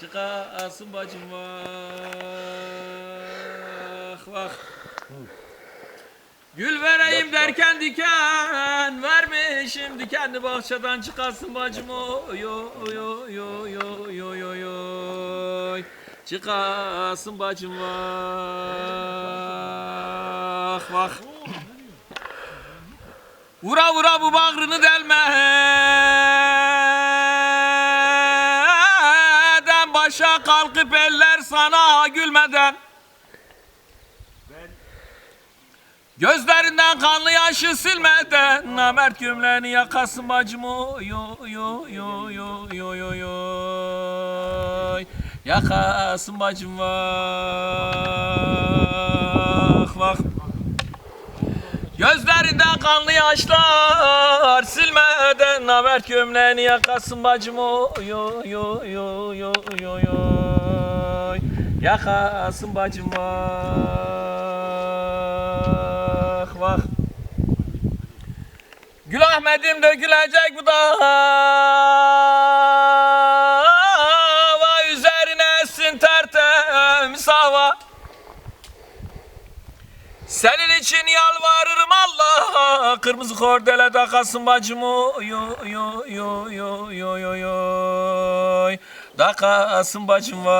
Çıkasın bacım vah vah. Gül vereyim derken diken vermişim dikenli bahçeden. Çıkarsın bacım oy oy oy oy oy oy oy oy. Çıkarsın bacım vah vah. Vura vura bu bağrını delmeden Başa kalkıp eller sana gülmeden. Gözlerinden kanlı yaşı silmeden. Namert gömleğini yakasın bacım. Oy oy oy oy oy oy oy oy. Yakasın bacım vah vah. Gözlerinden kanlı yaşlar silmeden Namert gömleğini yakasın bacım. Oy oy oy oy oy oy oy Yakasın bacım vah vah. Gül Ahmet'im dökülecek bu dava Üzerine essin tertemiz hava senin için yalvarırım Allah. Kırmızı kordele takasın bacımı. Yo yo yo yo yo yo yo. Takasın bacım vah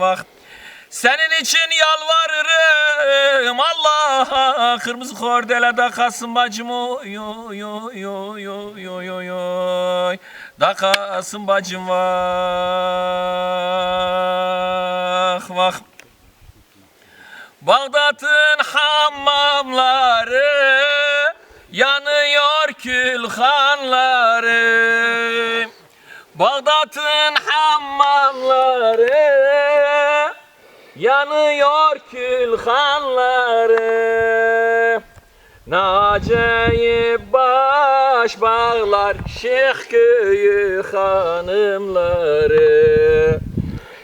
vah. Senin için yalvarırım Allah. Kırmızı kordele takasın bacımı. Yo yo yo yo yo yo yo. Takasın bacım vah. Bağdat'ın hamamları yanıyor külhanları. Bağdat'ın hamamları yanıyor külhanları. Nacayip baş bağlar Şeyh köyü hanımları.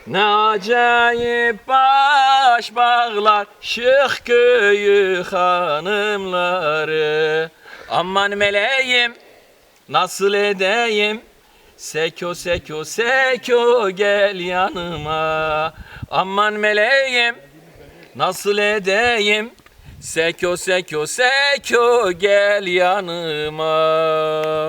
Ne acayip baş bağlar Şık köyü hanımları. Aman meleğim nasıl edeyim? Seko seko seko gel yanıma. Aman meleğim nasıl edeyim? Seko seko seko gel yanıma